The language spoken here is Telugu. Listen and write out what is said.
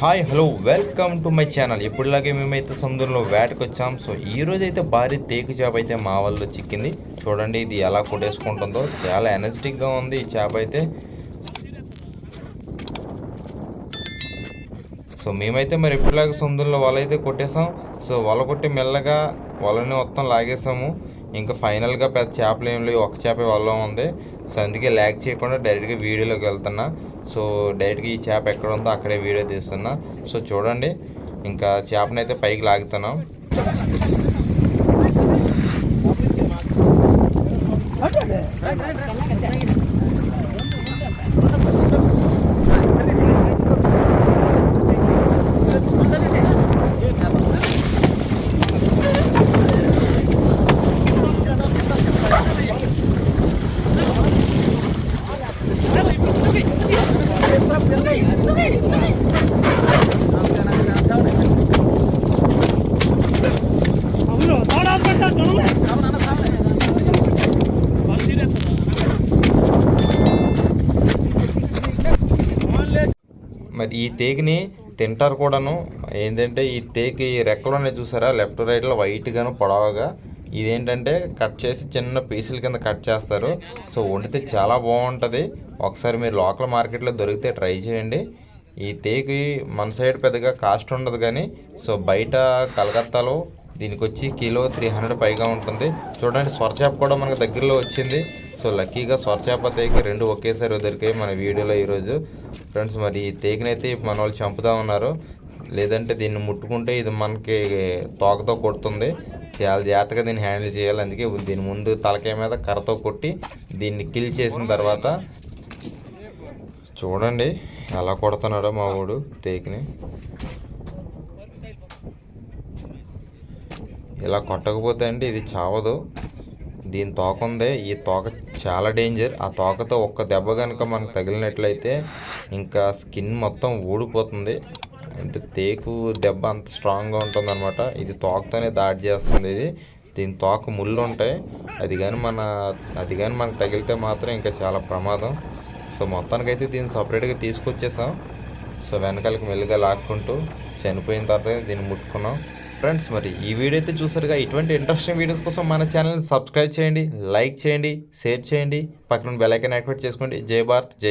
Hi hello welcome to my channel ఇప్పుడులాగే మేమైతే సముద్రంలో వేటకు వచ్చాం సో ఈ రోజు అయితే భారీ తేకు చేప అయితే మా వాళ్ళు చిక్కింది. చూడండి ఇది ఎలా కొట్టేసుకుంటుందో. చాలా ఎనర్జెటిక్గా ఉంది ఈ చేప అయితే. సో మేమైతే మరి ఎప్పుడులాగా సముద్రంలో వల అయితే కొట్టేసాం. సో వల కొట్టి మెల్లగా వలని మొత్తం లాగేసాము. ఇంకా ఫైనల్గా పెద్ద చేపలు ఏం లేవు ఒక చేప వల్ల ఉంది. సో అందుకే ల్యాక్ చేయకుండా డైరెక్ట్గా వీడియోలోకి వెళ్తున్నా. సో డైరెక్ట్గా ఈ చేప ఎక్కడ ఉందో అక్కడే వీడియో తీస్తున్నా. సో చూడండి ఇంకా చేపనైతే పైకి లాగుతున్నాం. మరి ఈ తేకిని తింటారు కూడాను. ఏంటంటే ఈ తేకి రెక్కలు అనేది చూసారా? లెఫ్ట్ రైట్లో వైట్గాను పొడవగా ఇదేంటంటే కట్ చేసి చిన్న పీసుల కింద కట్ చేస్తారు. సో వండితే చాలా బాగుంటుంది. ఒకసారి మీరు లోకల్ మార్కెట్లో దొరికితే ట్రై చేయండి. ఈ తేకి మన సైడ్ పెద్దగా కాస్ట్ ఉండదు కానీ సో బయట కలకత్తాలో దీనికి వచ్చి కిలో త్రీ హండ్రెడ్ పైగా ఉంటుంది. చూడండి స్వర్చేప కూడా మనకు దగ్గరలో వచ్చింది. సో లక్కీగా స్వర్చేప తేకి రెండు ఒకేసారి దొరికాయి మన వీడియోలో ఈరోజు. ఫ్రెండ్స్ మరి ఈ తేకినైతే మన వాళ్ళు చంపుతా ఉన్నారు. లేదంటే దీన్ని ముట్టుకుంటే ఇది మనకి తోకతో కొడుతుంది. చాలా జాగ్రత్తగా దీన్ని హ్యాండిల్ చేయాలి. అందుకే దీని ముందు తలకాయ మీద కర్రతో కొట్టి దీన్ని కిల్ చేసిన తర్వాత చూడండి ఎలా కొడుతున్నాడో మా ఊడు తేకిని ఇలా కొట్టకపోతే అండి ఇది చావదు. దీని తోక ఉంది ఈ తోక చాలా డేంజర్. ఆ తోకతో ఒక్క దెబ్బ కనుక మనకు తగిలినట్లయితే ఇంకా స్కిన్ మొత్తం ఊడిపోతుంది. అంటే తేకు దెబ్బ అంత స్ట్రాంగ్గా ఉంటుంది అనమాట ఇది తోకతోనే దాడి చేస్తుంది ఇది. దీని తోక ముళ్ళు ఉంటాయి. అది కానీ మన అది కానీ మనకు తగిలితే మాత్రం ఇంకా చాలా ప్రమాదం. సో మొత్తానికైతే దీన్ని సపరేట్గా తీసుకొచ్చేసాం. సో వెనకాలకి మెల్లిగా లాక్కుంటూ చనిపోయిన తర్వాత దీన్ని ముట్టుకున్నాం. ఫ్రెండ్స్ మరి ఈ వీడియో అయితే చూసారుగా. ఇటువంటి ఇంట్రెస్టింగ్ వీడియోస్ కోసం మన ఛానల్ని సబ్స్క్రైబ్ చేయండి లైక్ చేయండి షేర్ చేయండి. పక్కన బెల్ ఐకాన్ యాక్టివేట్ చేసుకోండి. జై భారత్ జై